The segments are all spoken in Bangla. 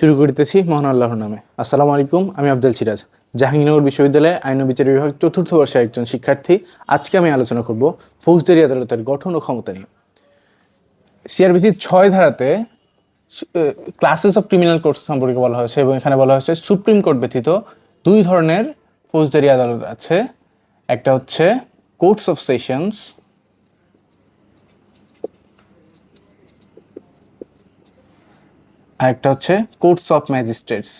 শুরু করিতেছি মহান আল্লাহর নামে। আসসালামু আলাইকুম, আমি আফজাল সিরাজ। জাহাঙ্গীরনগর বিশ্ববিদ্যালয়ে আইন ও বিচার বিভাগ চতুর্থ বর্ষের একজন শিক্ষার্থী। আজকে আমি আলোচনা করব ফৌজদারি আদালতের গঠন ও ক্ষমতা নিয়ে। সিআরবিসির ছয় ধারাতে ক্লাসেস অফ ক্রিমিনাল কোর্স সম্পর্কে বলা হয়েছে এবং এখানে বলা হয়েছে সুপ্রিম কোর্ট ব্যতীত দুই ধরনের ফৌজদারি আদালত আছে। একটা হচ্ছে কোর্টস অফ সেশনস আর একটা হচ্ছে কোর্টস অফ ম্যাজিস্ট্রেটস।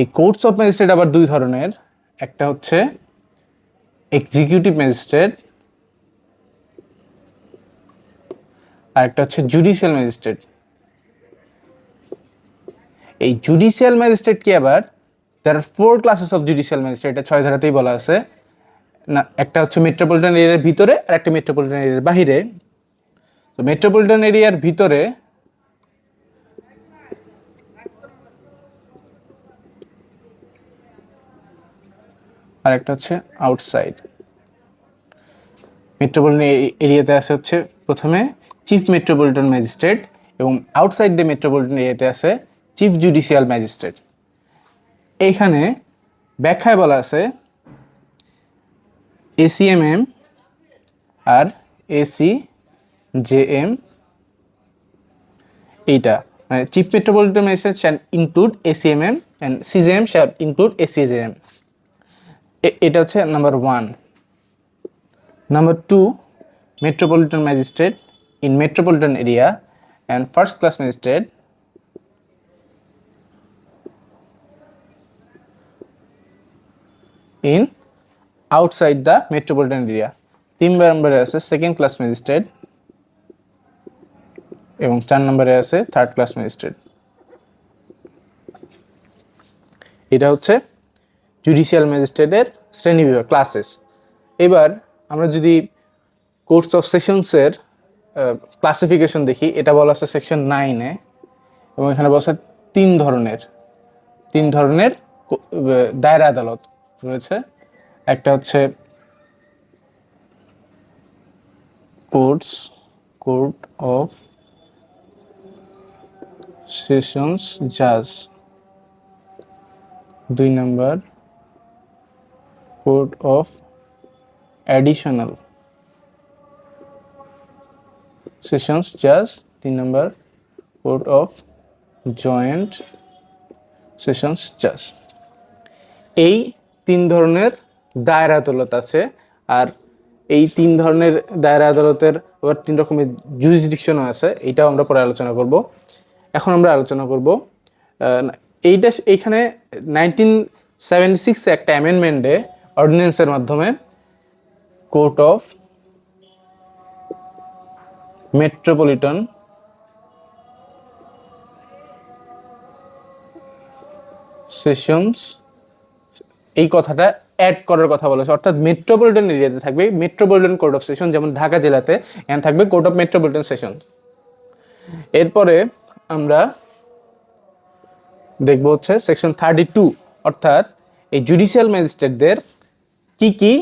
এই কোর্টস অফ ম্যাজিস্ট্রেট আবার দুই ধরনের। একটা হচ্ছে এক্সিকিউটিভ ম্যাজিস্ট্রেট আর একটা হচ্ছে জুডিশিয়াল ম্যাজিস্ট্রেট। এই জুডিশিয়াল ম্যাজিস্ট্রেট কি আবার? There four classes of judicial magistrate এটা ছয় ধারাতেই বলা আছে। না, একটা হচ্ছে মেট্রোপলিটন এরিয়ার ভিতরে আর একটা মেট্রোপলিটন এরিয়ার বাহিরে। তো মেট্রোপলিটন এরিয়ার ভিতরে আর একটা হচ্ছে আউটসাইড মেট্রোপলিটন এরিয়াতে আছে হচ্ছে প্রথমে চিফ মেট্রোপলিটন ম্যাজিস্ট্রেট এবং আউটসাইড দ্য মেট্রোপলিটন এরিয়াতে আছে চিফ জুডিশিয়াল ম্যাজিস্ট্রেট এইখানে ব্যাখ্যায় বলা আছে এসিএমএম আর এসি জেএম এইটা। মানে chief metropolitan magistrate shall include ACMM and CGM shall include ACJM এটা হচ্ছে number one number two metropolitan magistrate in metropolitan area and first class magistrate in outside the metropolitan area তিন নম্বরে আছে সেকেন্ড ক্লাস ম্যাজিস্ট্রেট এবং চার নম্বরে আছে থার্ড ক্লাস ম্যাজিস্ট্রেট এটা হচ্ছে জুডিশিয়াল ম্যাজিস্ট্রেটের শ্রেণি বিভাগ ক্লাসেস এবার আমরা যদি কোর্টস অফ সেশনসের ক্লাসিফিকেশন দেখি, এটা বলা আছে সেকশন নাইনে এবং এখানে বলা আছে তিন ধরনের তিন ধরনের দায়রা আদালত রয়েছে। একটা হচ্ছে কোর্টস কোর্ট অফ সেশনস জাজ দুই নম্বর কোর্ট অফ অ্যাডিশনাল সেশনস জাজ তিন নম্বর কোর্ট অফ জয়েন্ট সেশনস জাজ এই তিন ধরনের দায়রা আদালত আছে। আর এই তিন ধরনের দায়রা আদালতের আবার তিন রকমের জুরিসডিকশনও আছে, এটাও আমরা পরে আলোচনা করব। এখন আমরা আলোচনা করব এইটা এইখানে নাইনটিন সেভেন্টি সিক্সে একটা অ্যামেন্ডমেন্টে অর্ডিন্যান্সের মাধ্যমে কোর্ট অফ মেট্রোপলিটন সেশনস এই কথাটা অ্যাড করার কথা বলা বলেছে। অর্থাৎ মেট্রোপলিটন এরিয়াতে থাকবে মেট্রোপলিটন কোর্ট অফ সেশন যেমন ঢাকা জেলাতে, এখানে থাকবে কোর্ট অফ মেট্রোপলিটন সেশন এরপরে আমরা দেখব হচ্ছে সেকশন থার্টি টু অর্থাৎ এই জুডিশিয়াল ম্যাজিস্ট্রেটদের কি কি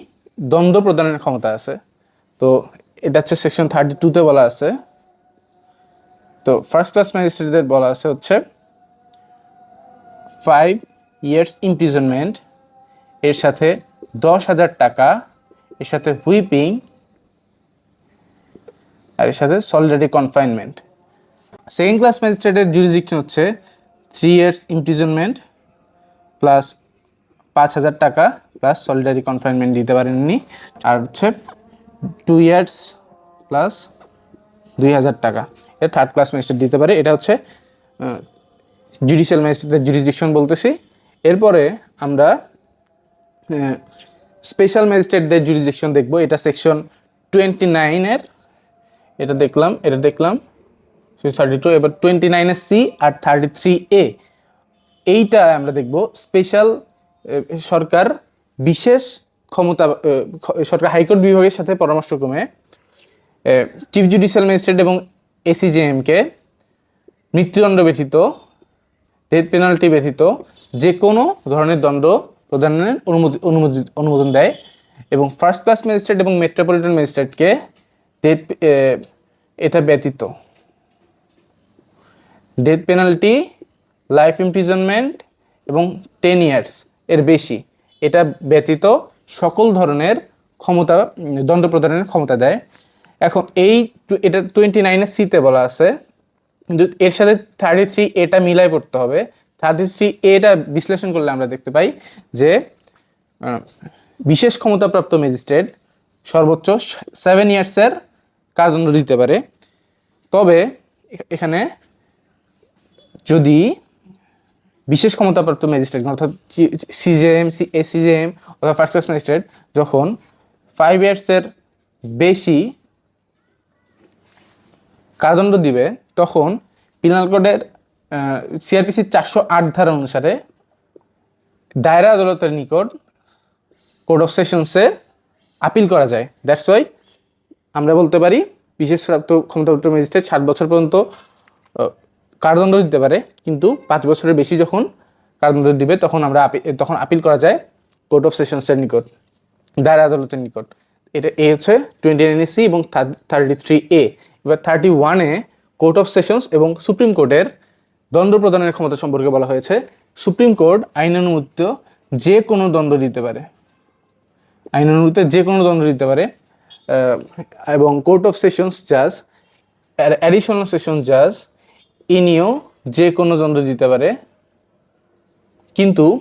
দ্বন্দ্ব প্রদানের ক্ষমতা আছে। তো এটা হচ্ছে সেকশন থার্টি টুতে বলা আছে। তো ফার্স্ট ক্লাস ম্যাজিস্ট্রেটদের বলা আছে হচ্ছে ফাইভ ইয়ার্স ইমপ্রিজনমেন্ট এর সাথে দশ হাজার টাকা, এর সাথে হুইপিং, আর এর সাথে সলিডারি কনফাইনমেন্ট সেকেন্ড ক্লাস ম্যাজিস্ট্রেটের জুরিসডিকশন হচ্ছে থ্রি ইয়ার্স ইমপ্রিজনমেন্ট প্লাস পাঁচ হাজার টাকা প্লাস সলিডারি কনফাইনমেন্ট দিতে পারেননি। আর হচ্ছে টু ইয়ার্স প্লাস দুই হাজার টাকা। এটা থার্ড ক্লাস ম্যাজিস্ট্রেট দিতে পারে। এটা হচ্ছে জুডিশিয়াল ম্যাজিস্ট্রেটের জুরিসডিকশন বলতেছি। এরপরে আমরা স্পেশাল ম্যাজিস্ট্রেটদের জুরিসডিকশন দেখব। এটা সেকশন টোয়েন্টি নাইনের এটা দেখলাম এটা দেখলাম থার্টি টু এবার টোয়েন্টি নাইনের সি আর থার্টি থ্রি এ এইটা আমরা দেখব স্পেশাল সরকার বিশেষ ক্ষমতা সরকার হাইকোর্ট বিভাগের সাথে পরামর্শক্রমে চিফ জুডিশিয়াল ম্যাজিস্ট্রেট এবং এসিজেএমকে মৃত্যুদণ্ড ব্যতীত ডেথ পেনাল্টি ব্যতীত যে কোনো ধরনের দণ্ড প্রদানের অনুমতি অনুমোদিত অনুমোদন দেয় এবং ফার্স্ট ক্লাস ম্যাজিস্ট্রেট এবং মেট্রোপলিটন ম্যাজিস্ট্রেটকে ডেথ এটা ব্যতীত। ডেথ পেনাল্টি লাইফ ইমপ্রিজনমেন্ট এবং টেন ইয়ার্স এর বেশি। এটা ব্যতীত সকল ধরনের ক্ষমতা, দণ্ড প্রদানের ক্ষমতা দেয়। এখন এই এটা টোয়েন্টি নাইনের সিতে বলা আছে। কিন্তু এর সাথে থার্টি থ্রি এটা মিলাই পড়তে হবে। থার্টি থ্রি এটা বিশ্লেষণ করলে আমরা দেখতে পাই যে বিশেষ ক্ষমতাপ্রাপ্ত ম্যাজিস্ট্রেট সর্বোচ্চ সেভেন ইয়ার্সের কারাদণ্ড দিতে পারে। তবে এ- এখানে যদি বিশেষ ক্ষমতাপ্রাপ্ত ম্যাজিস্ট্রেট, অর্থাৎ সিজেএম এসিজেএম অথবা ফার্স্ট ক্লাস ম্যাজিস্ট্রেট যখন ফাইভ ইয়ার্সের বেশি কারাদণ্ড দিবে, তখন পিনাল কোডের সিআরপিসির চারশো আট ধারা অনুসারে দায়রা আদালতের নিকট কোর্ট অফ সেশনসে আপিল করা যায়। দ্যাটস ওয়াই আমরা বলতে পারি বিশেষ প্রাপ্ত ক্ষমতাপ্রাপ্ত ম্যাজিস্ট্রেট ষাট বছর পর্যন্ত কারাদণ্ড দিতে পারে, কিন্তু পাঁচ বছরের বেশি যখন কারাদণ্ড দিবে, তখন আমরা তখন আপিল করা যায় কোর্ট অফ সেশনসের নিকট দায়রা আদালতের নিকট। এটা, এ হচ্ছে টোয়েন্টি নাইন সি এবং থার্টি থ্রি এ। এবার থার্টি ওয়ানে কোর্ট অফ সেশনস এবং সুপ্রিম কোর্টের দণ্ড প্রদানের ক্ষমতা সম্পর্কে বলা হয়েছে। সুপ্রিম কোর্ট আইন অনুমোদিত যে কোনো দণ্ড দিতে পারে। আইন অনুমোদিত যে কোনো দণ্ড দিতে পারে। এবং কোর্ট অফ সেশনস জাজ, অ্যাডিশনাল সেশন জাজ ইনিও যে কোনো দণ্ড দিতে পারে। কিন্তু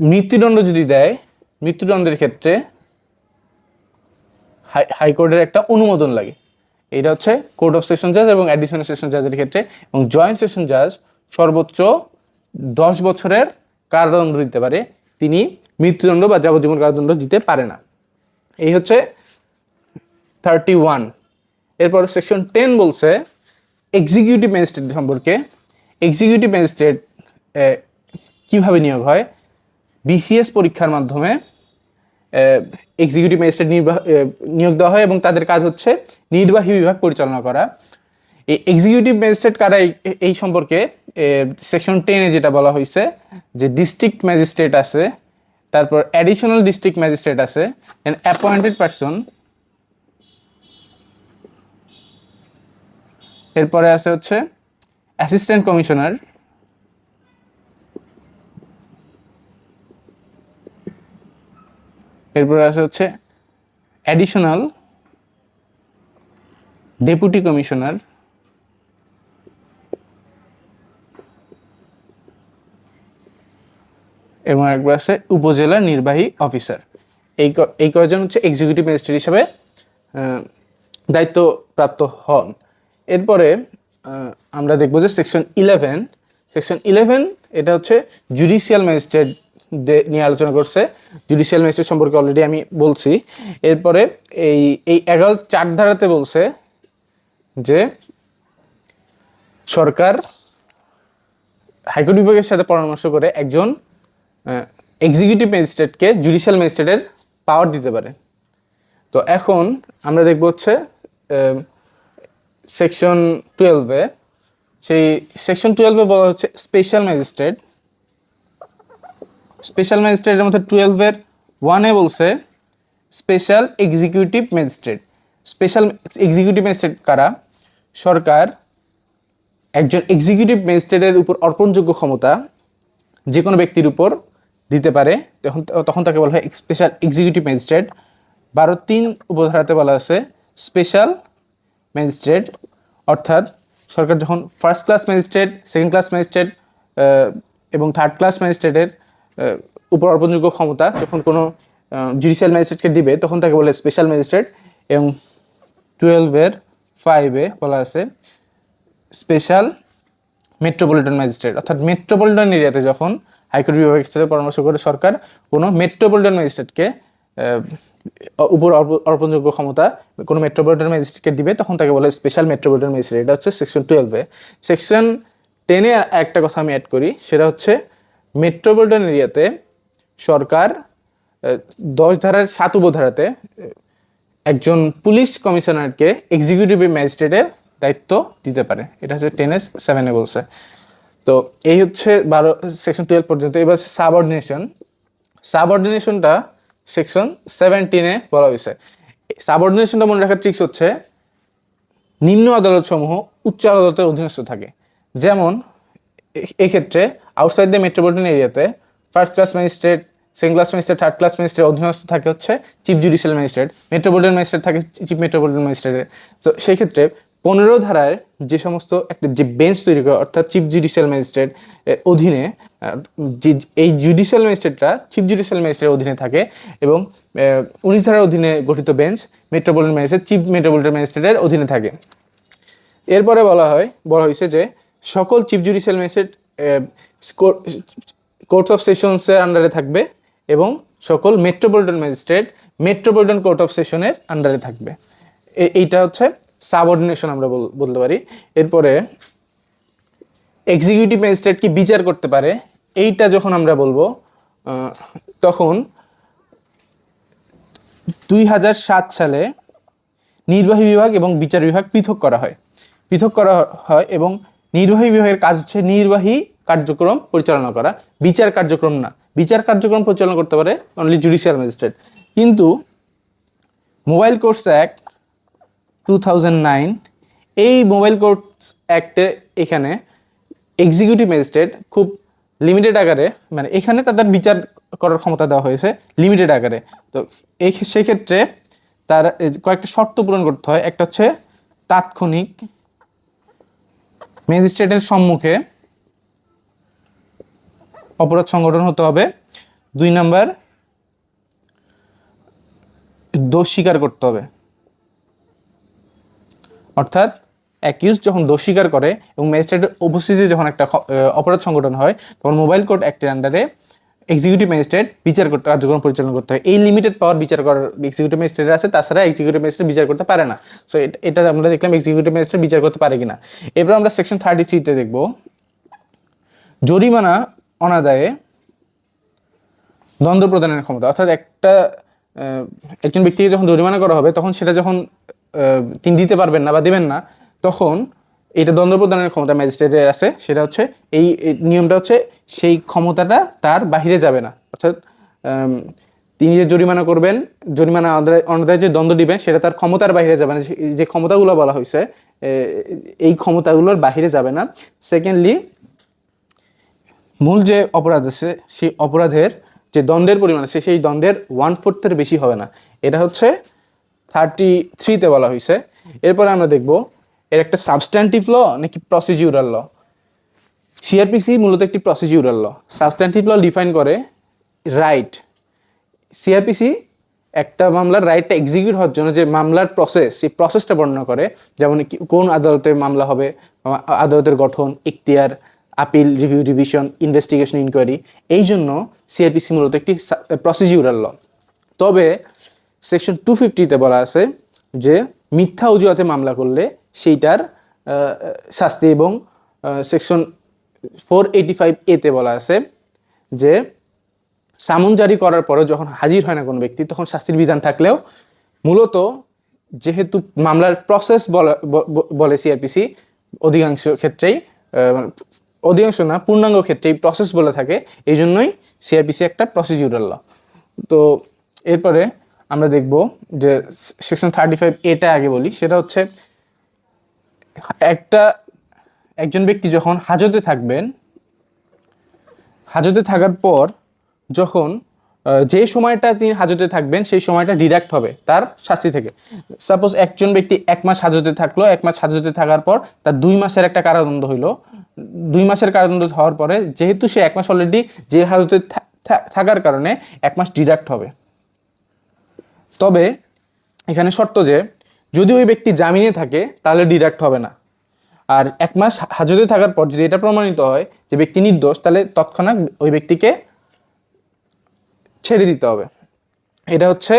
মৃত্যুদণ্ড যদি দেয়, মৃত্যুদণ্ডের ক্ষেত্রে হাই হাইকোর্টের একটা অনুমোদন লাগে। এটা হচ্ছে কোর্ট অফ সেশন জাজ এবং অ্যাডিশনাল সেশন জাজের ক্ষেত্রে এবং জয়েন্ট সেশন জাজ সর্বোচ্চ দশ বছরের কারাদণ্ড দিতে পারে। তিনি মৃত্যুদণ্ড বা যাবজ্জীবন কারাদণ্ড দিতে পারে না। এই হচ্ছে থার্টি ওয়ান এরপর সেকশন টেন বলছে এক্সিকিউটিভ ম্যাজিস্ট্রেট সম্পর্কে। এক্সিকিউটিভ ম্যাজিস্ট্রেট কীভাবে নিয়োগ হয়? বিসিএস পরীক্ষার মাধ্যমে এক্সিকিউটিভ ম্যাজিস্ট্রেট নির্বাহ নিয়োগ দেওয়া হয় এবং তাদের কাজ হচ্ছে নির্বাহী বিভাগ পরিচালনা করা। এই এক্সিকিউটিভ ম্যাজিস্ট্রেট কারা এই- সম্পর্কে সেকশন টেনে যেটা বলা হয়েছে যে ডিস্ট্রিক্ট ম্যাজিস্ট্রেট আছে, তারপর অ্যাডিশনাল ডিস্ট্রিক্ট ম্যাজিস্ট্রেট আছে অ্যান্ড অ্যাপয়েন্টেড পারসন এরপরে আছে হচ্ছে অ্যাসিস্ট্যান্ট কমিশনার এরপরে আছে হচ্ছে অ্যাডিশনাল ডেপুটি কমিশনার এবং একবার আছে উপজেলা নির্বাহী অফিসার এই এই কয়জন হচ্ছে এক্সিকিউটিভ ম্যাজিস্ট্রেট হিসাবে দায়িত্বপ্রাপ্ত হন। এরপরে আমরা দেখব যে সেকশন ইলেভেন সেকশন ইলেভেন এটা হচ্ছে জুডিশিয়াল ম্যাজিস্ট্রেট নিয়ে আলোচনা করছে। জুডিশিয়াল ম্যাজিস্ট্রেট সম্পর্কে অলরেডি আমি বলছি। এরপরে এই এই এগারো চার ধারাতে বলছে যে সরকার হাইকোর্ট বিভাগের সাথে পরামর্শ করে একজন এক্সিকিউটিভ ম্যাজিস্ট্রেটকে জুডিশিয়াল ম্যাজিস্ট্রেটের পাওয়ার দিতে পারে। তো এখন আমরা দেখব হচ্ছে সেকশন টুয়েলভে সেই সেকশন টুয়েলভে বলা হচ্ছে স্পেশাল ম্যাজিস্ট্রেট স্পেশাল ম্যাজিস্ট্রেটের মধ্যে টুয়েলভের ওয়ানে বলছে special executive magistrate special executive magistrate কারা? সরকার, একজন এক্সিকিউটিভ ম্যাজিস্ট্রেটের উপর অর্পণযোগ্য ক্ষমতা যে কোনো ব্যক্তির উপর দিতে পারে। তখন তখন তাকে বলা হয় স্পেশাল এক্সিকিউটিভ ম্যাজিস্ট্রেট বারো তিন উপধারাতে বলা আছে স্পেশাল ম্যাজিস্ট্রেট অর্থাৎ সরকার যখন first class magistrate second class magistrate এবং থার্ড ক্লাস ম্যাজিস্ট্রেটের উপর অর্পণযোগ্য ক্ষমতা যখন কোনো জুডিশিয়াল ম্যাজিস্ট্রেটকে দিবে, তখন তাকে বলে স্পেশাল ম্যাজিস্ট্রেট এবং টুয়েলভের ফাইভে বলা আছে স্পেশাল মেট্রোপলিটন ম্যাজিস্ট্রেট অর্থাৎ মেট্রোপলিটন এরিয়াতে যখন হাইকোর্ট বিভাগের সাথে পরামর্শ করে সরকার কোনো মেট্রোপলিটন ম্যাজিস্ট্রেটকে উপর অর্প- অর্পণযোগ্য ক্ষমতা কোনো মেট্রোপলিটন ম্যাজিস্ট্রেটকে দিবে, তখন তাকে বলে স্পেশাল মেট্রোপলিটন ম্যাজিস্ট্রেট এটা হচ্ছে সেকশন টুয়েলভে সেকশন টেনে একটা কথা আমি অ্যাড করি, সেটা হচ্ছে মেট্রোপলিটন এরিয়াতে সরকার দশ ধারার সাত উপধারাতে একজন পুলিশ কমিশনারকে এক্সিকিউটিভ ম্যাজিস্ট্রেটের দায়িত্ব দিতে পারে। এটা হচ্ছে টেন এস সেভেনে বলছে তো এই হচ্ছে বারো সেকশন টুয়েলভ পর্যন্ত। এবার সাবঅর্ডিনেশন সাবঅর্ডিনেশনটা সেকশন সেভেন্টিনে বলা হয়েছে। সাবঅর্ডিনেশনটা মনে রাখার ট্রিক্স হচ্ছে, নিম্ন আদালত সমূহ উচ্চ আদালতের অধীনস্থ থাকে। যেমন এক্ষেত্রে আউটসাইড দ্য মেট্রোপলিটন এরিয়াতে first class magistrate second class magistrate third class magistrate অধীনস্থ থাকে হচ্ছে chief judicial magistrate metropolitan magistrate থাকে চিফ মেট্রোপলিটন ম্যাজিস্ট্রেটের তো সেই ক্ষেত্রে পনেরো ধারায় যে সমস্ত একটা যে বেঞ্চ তৈরি করে, অর্থাৎ চিফ জুডিশিয়াল ম্যাজিস্ট্রেট এর অধীনে যে এই জুডিশিয়াল ম্যাজিস্ট্রেটরা চিফ জুডিশিয়াল ম্যাজিস্ট্রেটের অধীনে থাকে এবং উনিশ ধারার অধীনে গঠিত bench metropolitan magistrate chief metropolitan ম্যাজিস্ট্রেটের অধীনে থাকে। এরপরে বলা হয়, বলা হয়েছে যে সকল chief judicial magistrate court of সেশনসের আন্ডারে থাকবে এবং সকল metropolitan magistrate metropolitan court of সেশনের আন্ডারে থাকবে। এইটা হচ্ছে সাবঅর্ডিনেশন আমরা বল- বলতে পারি। এরপরে এক্সিকিউটিভ ম্যাজিস্ট্রেট কি বিচার করতে পারে, এইটা যখন আমরা বলব তখন দুই সাত সালে নির্বাহী বিভাগ এবং বিচার বিভাগ পৃথক করা হয়। পৃথক করা হয় এবং নির্বাহী বিভাগের কাজ হচ্ছে নির্বাহী কার্যক্রম পরিচালনা করা। বিচার কার্যক্রম না। বিচার কার্যক্রম পরিচালনা করতে পারে অনলি জুডিশিয়াল ম্যাজিস্ট্রেট কিন্তু মোবাইল কোর্স অ্যাক্ট টু এই মোবাইল কোর্টস অ্যাক্টে এখানে এক্সিকিউটিভ ম্যাজিস্ট্রেট খুব লিমিটেড আকারে মানে এখানে তাদের বিচার করার ক্ষমতা দেওয়া হয়েছে লিমিটেড আকারে। তো এই সেক্ষেত্রে তার কয়েকটা শর্ত পূরণ করতে হয়। একটা হচ্ছে তাৎক্ষণিক ম্যাজিস্ট্রেটের সম্মুখে অপরাধ সংগঠন হতে হবে। দুই নাম্বার, দোষ স্বীকার করতে হবে। অর্থাৎ অ্যাকিউজ যখন দোষ স্বীকার করে এবং ম্যাজিস্ট্রেটের উপস্থিতিতে যখন একটা অপরাধ সংগঠন হয়, তখন মোবাইল কোর্ট অ্যাক্টের আন্ডারে এক্সিকিউটিভ ম্যাজিস্ট্রেট বিচার করতে, কার্যক্রম পরিচালনা করতে হয়। এই লিমিটেড পাওয়ার বিচার করার এক্সিকিউটিভ ম্যাজিস্ট্রেট আছে, তাছাড়া এক্সিকিউটিভ ম্যাজিস্ট্রেট বিচার করতে পারে না। সো এটা আমরা দেখলাম এক্সিকিউটিভ ম্যাজিস্ট্রেট বিচার করতে পারে কিনা। এবার আমরা সেকশন থার্টি থ্রিতে দেখব। জরিমানা অনাদায়ে দ্বন্দ্ব প্রদানের ক্ষমতা। অর্থাৎ একটা একজন ব্যক্তিকে যখন জরিমানা করা হবে, তখন সেটা যখন তিনি দিতে পারবেন না বা দেবেন না, তখন এটা দ্বন্দ্ব প্রদানের ক্ষমতা ম্যাজিস্ট্রেটের আছে, সেটা হচ্ছে এই নিয়মটা হচ্ছে সেই ক্ষমতাটা তার বাহিরে যাবে না। অর্থাৎ তিনি যে জরিমানা করবেন, জরিমানা অনাদায়- যে দ্বন্দ্ব দিবেন, সেটা তার ক্ষমতার বাইরে যাবে না। যে ক্ষমতাগুলো বলা হয়েছে এই ক্ষমতাগুলোর বাহিরে যাবে না। সেকেন্ডলি মূল যে অপরাধ আছে, সেই অপরাধের যে দ্বন্দ্বের পরিমাণ আছে, সেই দ্বন্দ্বের ওয়ান ফোর্থের বেশি হবে না। এটা হচ্ছে থার্টি থ্রিতে বলা হয়েছে। এরপরে আমরা দেখব এর একটা সাবস্ট্যান্টিভ ল নাকি প্রসিডিউরাল ল সিআরপিসি মূলত একটি procedural law substantive law define করে রাইট সিআরপিসি একটা মামলার রাইটটা এক্সিকিউট হওয়ার জন্য যে মামলার প্রসেস সেই প্রসেসটা বর্ণনা করে, যেমন কোন আদালতে মামলা হবে, আদালতের গঠন, Ikhtiyar appeal review revision investigation inquiry এই জন্য সিআরপিসি মূলত একটি প্রসিডিউরাল ল তবে সেকশন টু ফিফটিতে বলা আছে যে মিথ্যা অজুহাতে মামলা করলে সেইটার শাস্তি এবং সেকশন ফোর এইটি ফাইভ এতে বলা আছে যে সামন জারি করার পরে যখন হাজির হয় না কোনো ব্যক্তি, তখন শাস্তির বিধান থাকলেও মূলত যেহেতু মামলার প্রসেস বলা সিআরপিসি অধিকাংশ ক্ষেত্রেই অধিকাংশ না, পূর্ণাঙ্গ ক্ষেত্রেই প্রসেস বলে থাকে, এই জন্যই সিআরপিসি একটা প্রসিডিউরাল ল তো এরপরে আমরা দেখব যে সেকশন থার্টি ফাইভ এটা আগে বলি, সেটা হচ্ছে একটা, একজন ব্যক্তি যখন হাজতে থাকবেন, হাজতে থাকার পর যখন যে সময়টা তিনি হাজতে থাকবেন, সেই সময়টা ডিডাক্ট হবে তার শাস্তি থেকে। সাপোজ একজন ব্যক্তি এক মাস হাজতে থাকল, এক মাস হাজতে থাকার পর তার দুই মাসের একটা কারাদণ্ড হইল। দুই মাসের কারাদণ্ড হওয়ার পরে যেহেতু সে এক মাস অলরেডি যে হাজতে থাকার কারণে এক মাস ডিডাক্ট হবে। তবে এখানে শর্ত যে, যদি ওই ব্যক্তি জামিনে থাকে, তাহলে ডিডাক্ট হবে না। আর এক মাস হাজতে থাকার পর যদি এটা প্রমাণিত হয় যে ব্যক্তি নির্দোষ, তাহলে তৎক্ষণাৎ ওই ব্যক্তিকে ছেড়ে দিতে হবে। এটা হচ্ছে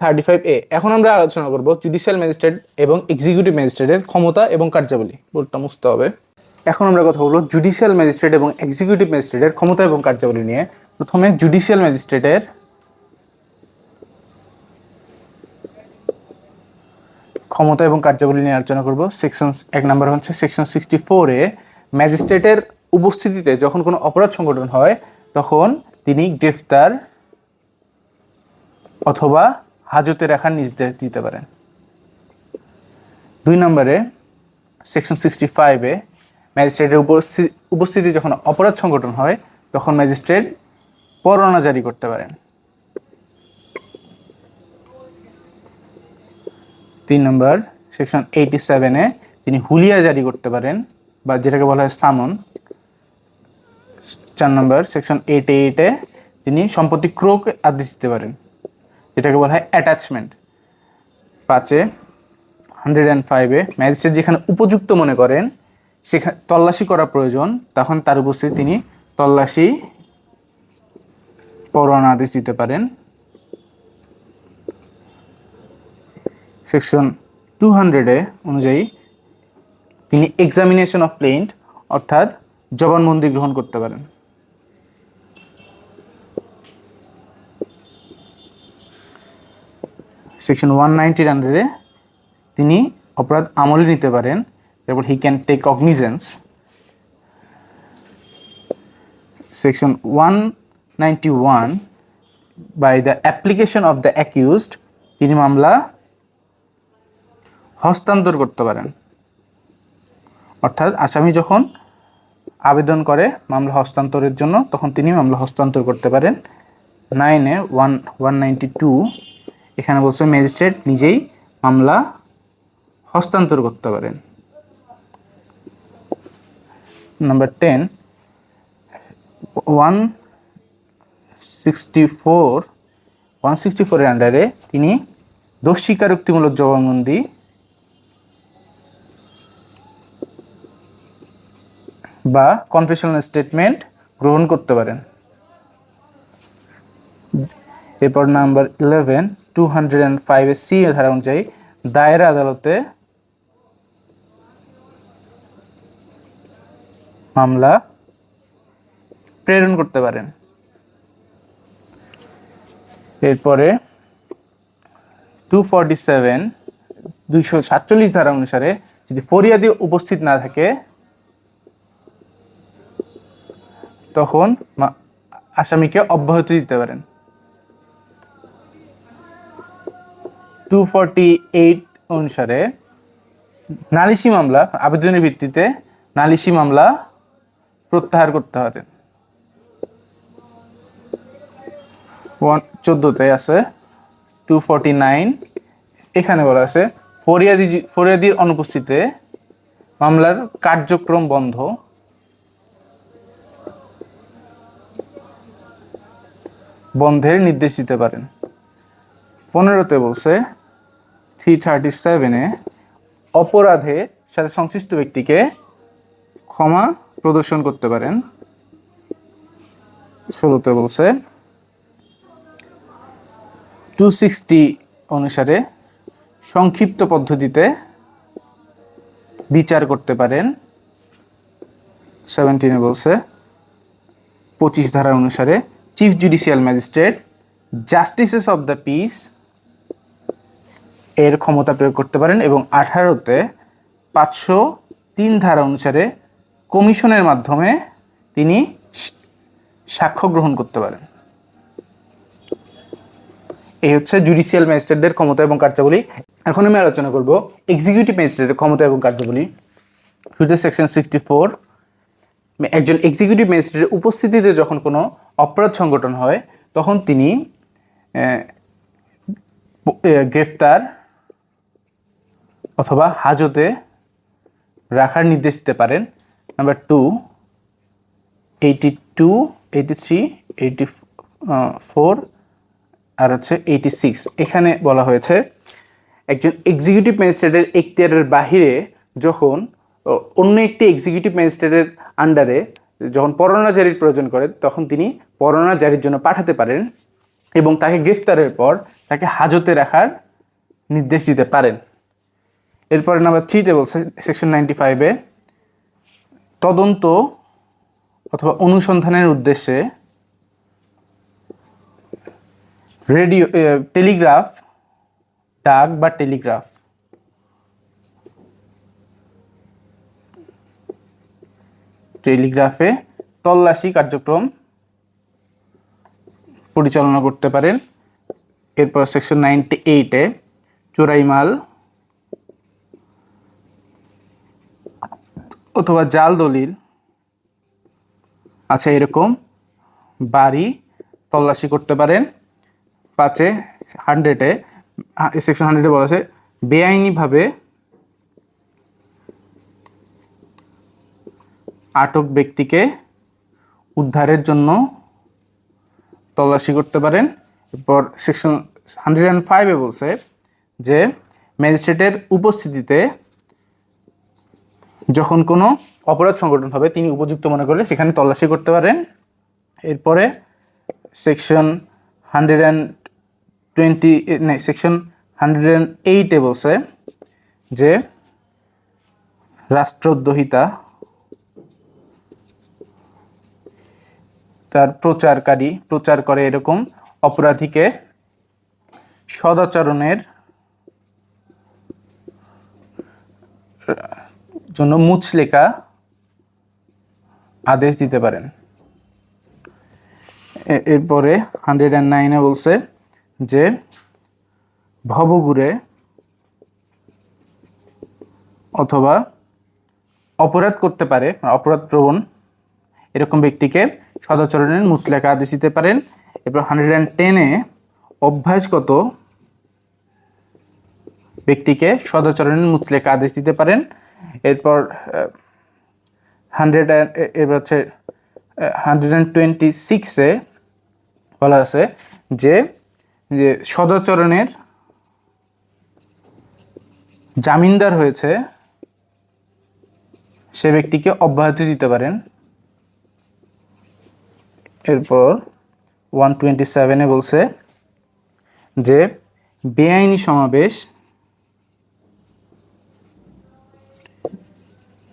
থার্টি ফাইভ এ এখন আমরা আলোচনা করব জুডিশিয়াল ম্যাজিস্ট্রেট এবং এক্সিকিউটিভ ম্যাজিস্ট্রেটের ক্ষমতা এবং কার্যাবলী। বোর্ডটা মুছতে হবে। এখন আমরা কথা বলব জুডিশিয়াল ম্যাজিস্ট্রেট এবং এক্সিকিউটিভ ম্যাজিস্ট্রেটের ক্ষমতা এবং কার্যাবলী নিয়ে। প্রথমে জুডিশিয়াল ম্যাজিস্ট্রেটের ক্ষমতা এবং কার্যাবলী নিয়ে আলোচনা করব। সেকশন এক নম্বর হচ্ছে সেকশন সিক্সটি ফোরে ম্যাজিস্ট্রেটের উপস্থিতিতে যখন কোনো অপরাধ সংগঠন হয়, তখন তিনি গ্রেফতার অথবা হাজতে রাখার নির্দেশ দিতে পারেন। দুই নম্বরে সেকশন সিক্সটি ফাইভে ম্যাজিস্ট্রেটের উপস্থিতি যখন অপরাধ সংগঠন হয়, তখন ম্যাজিস্ট্রেট পরোয়ানা জারি করতে পারেন। তিন নম্বর সেকশন এইটি সেভেনে তিনি হুলিয়া জারি করতে পারেন, বা যেটাকে বলা হয় সামন। চার নম্বর সেকশন এইট এইটে তিনি সম্পত্তি ক্রোক আদেশ দিতে পারেন, যেটাকে বলা হয় অ্যাটাচমেন্ট পাঁচে হান্ড্রেড অ্যান্ড ফাইভে ম্যাজিস্ট্রেট যেখানে উপযুক্ত মনে করেন সেখানে তল্লাশি করা প্রয়োজন, তখন তার উপস্থিতি তিনি তল্লাশি পরোয়ানা আদেশ দিতে পারেন। সেকশন টু হান্ড্রেডে অনুযায়ী তিনি এক্সামিনেশন অফ প্লেন্ট অর্থাৎ জবানবন্দি গ্রহণ করতে পারেন। সেকশন ওয়ান নাইনটির আন্ডারে তিনি অপরাধ আমলে নিতে পারেন, তারপর he can take cognizance section one ninety one by the application of the accused তিনি মামলা হস্তান্তর করতে পারেন। অর্থাৎ আসামি যখন আবেদন করে মামলা হস্তান্তরের জন্য, তখন তিনি মামলা হস্তান্তর করতে পারেন। নাইনে ওয়ান ওয়ান নাইনটি টু, এখানে বলছে ম্যাজিস্ট্রেট নিজেই মামলা হস্তান্তর করতে পারেন। Number ten, one sixty four, one sixty ফোরের আন্ডারে তিনি দোষ স্বীকারোক্তিমূলক জবানবন্দি বা কনফেশনাল স্টেটমেন্ট গ্রহণ করতে পারেন। এরপর number eleven two hundred and five C ধারা অনুযায়ী দায়ের আদালতে মামলা প্রেরণ করতে পারেন। এরপরে টু ফর্টি সেভেন দুইশো সাতচল্লিশ ধারা অনুসারে যদি ফরিয়াদি উপস্থিত না থাকে তখন আসামিকে অব্যাহতি দিতে পারেন। টু ফর্টি এইট অনুসারে নালিশি মামলা, আবেদনের ভিত্তিতে নালিশি মামলা প্রত্যাহার করতে পারেন ওয়ান, চোদ্দোতে আছে টু ফর্টি নাইন এখানে বলা আছে, ফরিয়াদি, ফরিয়াদির অনুপস্থিতিতে মামলার কার্যক্রম বন্ধ। বন্ধের নির্দেশ দিতে পারেন। পনেরোতে বলছে, থ্রি থার্টি সেভেনে অপরাধে সাথে সংশ্লিষ্ট ব্যক্তিকে ক্ষমা প্রদর্শন করতে পারেন। ষোলোতে বলছে, টু সিক্সটি অনুসারে সংক্ষিপ্ত পদ্ধতিতে বিচার করতে পারেন। সেভেন্টিনে বলছে, পঁচিশ ধারা অনুসারে chief judicial magistrate justices of the peace এর ক্ষমতা প্রয়োগ করতে পারেন এবং আঠারোতে পাঁচশো তিন ধারা অনুসারে কমিশনের মাধ্যমে তিনি সাক্ষ্য গ্রহণ করতে পারেন। এই হচ্ছে জুডিশিয়াল ম্যাজিস্ট্রেটদের ক্ষমতা এবং কার্যাবলী। এখন আমি আলোচনা করব এক্সিকিউটিভ ম্যাজিস্ট্রেটের ক্ষমতা এবং কার্যাবলী। শুধু সেকশন সিক্সটি ফোর একজন এক্সিকিউটিভ ম্যাজিস্ট্রেটের উপস্থিতিতে যখন কোনো অপরাধ সংগঠন হয়, তখন তিনি গ্রেফতার অথবা হাজতে রাখার নির্দেশ দিতে পারেন। Number two eighty two eighty three eighty four আর হচ্ছে এইটি সিক্স এখানে বলা হয়েছে, একজন এক্সিকিউটিভ ম্যাজিস্ট্রেটের এখতিয়ারের বাহিরে যখন অন্য একটি এক্সিকিউটিভ ম্যাজিস্ট্রেটের আন্ডারে যখন পরোয়ানা জারির প্রয়োজন করে, তখন তিনি পরোয়ানা জারির জন্য পাঠাতে পারেন এবং তাকে গ্রেফতারের পর তাকে হাজতে রাখার নির্দেশ দিতে পারেন। এরপরে নাম্বার থ্রিতে বলছে সেকশন নাইনটি ফাইভে তদন্ত অথবা অনুসন্ধানের উদ্দেশ্যে রেডিও টেলিগ্রাফ ডাক বা টেলিগ্রাফ টেলিগ্রাফে তল্লাশি কার্যক্রম পরিচালনা করতে পারেন। এরপর সেকশন নাইনটি এইটে চোরাই মাল অথবা জাল দলিল আচ্ছা এরকম। বাড়ি তল্লাশি করতে পারেন। পাঁচে হান্ড্রেডে সেকশন হান্ড্রেডে বলা আছে, বেআইনিভাবে আটক ব্যক্তিকে উদ্ধারের জন্য তল্লাশি করতে পারেন। এরপর সেকশন হান্ড্রেড অ্যান্ড ফাইভে বলছে যে ম্যাজিস্ট্রেটের উপস্থিতিতে যখন কোনো অপরাধ সংগঠন হবে, তিনি উপযুক্ত মনে করলে সেখানে তল্লাশি করতে পারেন। এরপরে সেকশন হান্ড্রেড অ্যান্ড টোয়েন্টি নাই, সেকশন হান্ড্রেড অ্যান্ড এইটে বলছে যে রাষ্ট্রদ্রোহিতা তার প্রচারকারী, প্রচার করে এরকম অপরাধীকে সদাচরণের জন্য মুচলেখা আদেশ দিতে পারেন। এরপরে হান্ড্রেড অ্যান্ড নাইনে বলছে যে ভবগুড়ে অথবা অপরাধ করতে পারে, অপরাধ প্রবণ এরকম ব্যক্তিকে সদাচরণের মুচলেখা আদেশ দিতে পারেন। এরপর হান্ড্রেড অ্যান্ড টেনে অভ্যাসগত ব্যক্তিকে সদাচরণের মুচলেখা আদেশ দিতে পারেন। এরপর হান্ড্রেড এবার হচ্ছে হান্ড্রেড অ্যান্ড টোয়েন্টি সিক্সে বলা আছে যে যে সদাচরণের জামিনদার হয়েছে, সে ব্যক্তিকে অব্যাহতি দিতে পারেন। এরপর ওয়ান টোয়েন্টি সেভেনে বলছে যে বেআইনি সমাবেশ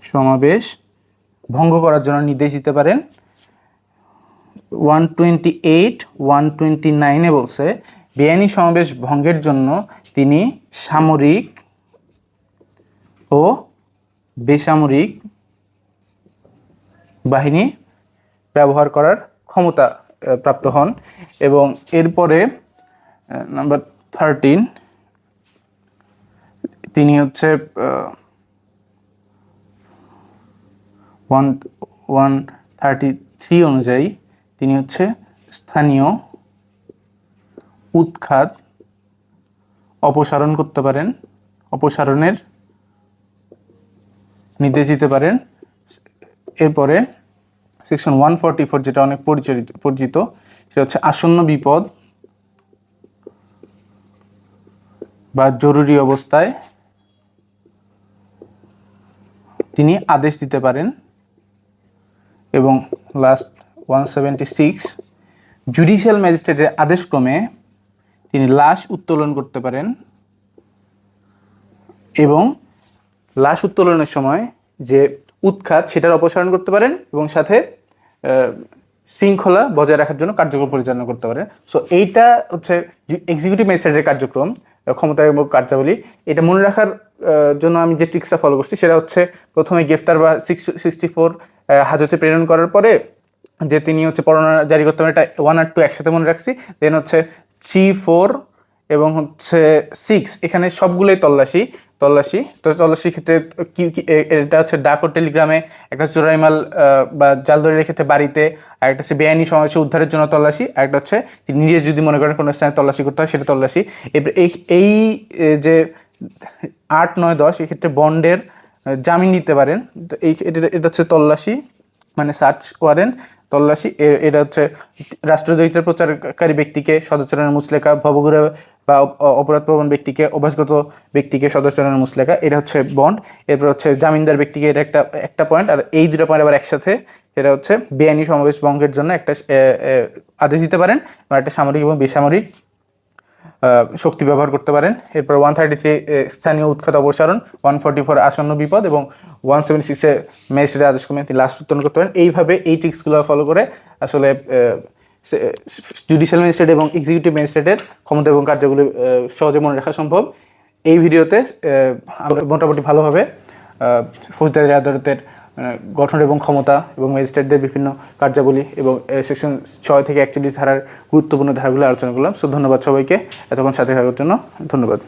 সমাবেশ ভঙ্গ করার জন্য নির্দেশ দিতে পারেন। One twenty eight one twenty নাইনে বলছে বেআইনি সমাবেশ ভঙ্গের জন্য তিনি সামরিক ও বেসামরিক বাহিনী ব্যবহার করার ক্ষমতা প্রাপ্ত হন এবং এরপরে নাম্বার থার্টিন তিনি হচ্ছে ওয়ান ওয়ান থার্টি থ্রি অনুযায়ী তিনি হচ্ছে স্থানীয় উৎখাত অপসারণ করতে পারেন, অপসারণের নির্দেশ দিতে পারেন। এরপরে সেকশন ওয়ান ফর্টি ফোর যেটা অনেক পরিচালিত পরিচিত, সেটা হচ্ছে আসন্ন বিপদ বা জরুরি অবস্থায় তিনি আদেশ দিতে পারেন। এবং last one seventy six judicial ম্যাজিস্ট্রেটের আদেশক্রমে তিনি লাশ উত্তোলন করতে পারেন। এবং লাশ উত্তোলনের সময় যে উৎখাত সেটার অপসারণ করতে পারেন এবং সাথে শৃঙ্খলা বজায় রাখার জন্য কার্যক্রম পরিচালনা করতে পারেন। সো এইটা হচ্ছে এক্সিকিউটিভ ম্যাজিস্ট্রেটের কার্যক্রম ক্ষমতা এবং কার্যাবলী। এটা মনে রাখার জন্য আমি যে ট্রিক্সটা ফলো করছি সেটা হচ্ছে, প্রথমে গ্রেফতার বা সিক্স সিক্সটি ফোর হাজতে প্রেরণ করার পরে যে তিনি হচ্ছে পরোয়ানা জারি করতে পারেন, এটা ওয়ান আর টু একসাথে মনে রাখছি। দেন হচ্ছে থ্রি ফোর এবং হচ্ছে সিক্স এখানে সবগুলোই তল্লাশি তল্লাশি। তো তল্লাশির ক্ষেত্রে কি এটা হচ্ছে ডাক ও টেলিগ্রামে একটা চোরাইমাল বা জাল জালদরের ক্ষেত্রে বাড়িতে, আর একটা হচ্ছে বেআইনি সমাবেশে উদ্ধারের জন্য তল্লাশি, আর একটা হচ্ছে নিজে যদি মনে করেন কোনো স্থানে তল্লাশি করতে হয়, সেটা তল্লাশি। এই এই যে আট, নয়, দশ, এক্ষেত্রে বন্ডের জামিন নিতে পারেন। তো এই, এটা হচ্ছে তল্লাশি মানে সার্চ ওয়ারেন্ট তল্লাশি। এটা হচ্ছে রাষ্ট্রদ্রোহিতার প্রচারকারী ব্যক্তিকে সদাচরণের মুসলেখা ভবঘুরে বা অপরাধপ্রবণ অপরাধ প্রবণ ব্যক্তিকে, অভ্যাসগত ব্যক্তিকে সদাচরণের মুসলেখা এটা হচ্ছে বন্ড। এরপর হচ্ছে জামিনদার ব্যক্তিকে এটা একটা একটা পয়েন্ট আর এই দুটো পয়েন্ট আবার একসাথে, সেটা হচ্ছে বেআইনি সমাবেশ ভঙ্গের জন্য একটা আদেশ দিতে পারেন। বা একটা সামরিক এবং বেসামরিক শক্তি ব্যবহার করতে পারেন। এরপর ওয়ান থার্টি থ্রি স্থানীয় উৎখাত অপসারণ ওয়ান ফর্টি ফোর আসন্ন বিপদ এবং ওয়ান সেভেন্টি সিক্সে ম্যাজিস্ট্রেটের আদেশ কমে তিনি লাস্ট উত্তোলন করতে পারেন। এইভাবে এই ট্রিক্সগুলো ফলো করে আসলে জুডিশিয়াল ম্যাজিস্ট্রেট এবং এক্সিকিউটিভ ম্যাজিস্ট্রেটের ক্ষমতা এবং কার্যগুলি সহজে মনে রাখা সম্ভব। এই ভিডিওতে মোটামুটি ভালোভাবে ফৌজদারি আদালতের গঠন এবং ক্ষমতা এবং ম্যাজিস্ট্রেটদের বিভিন্ন কার্যাবলী এবং সেকশন ছয় থেকে একচল্লিশ ধারার গুরুত্বপূর্ণ ধারাগুলো আলোচনা করলাম। সো ধন্যবাদ সবাইকে। এতক্ষণ সাথে থাকার জন্য ধন্যবাদ।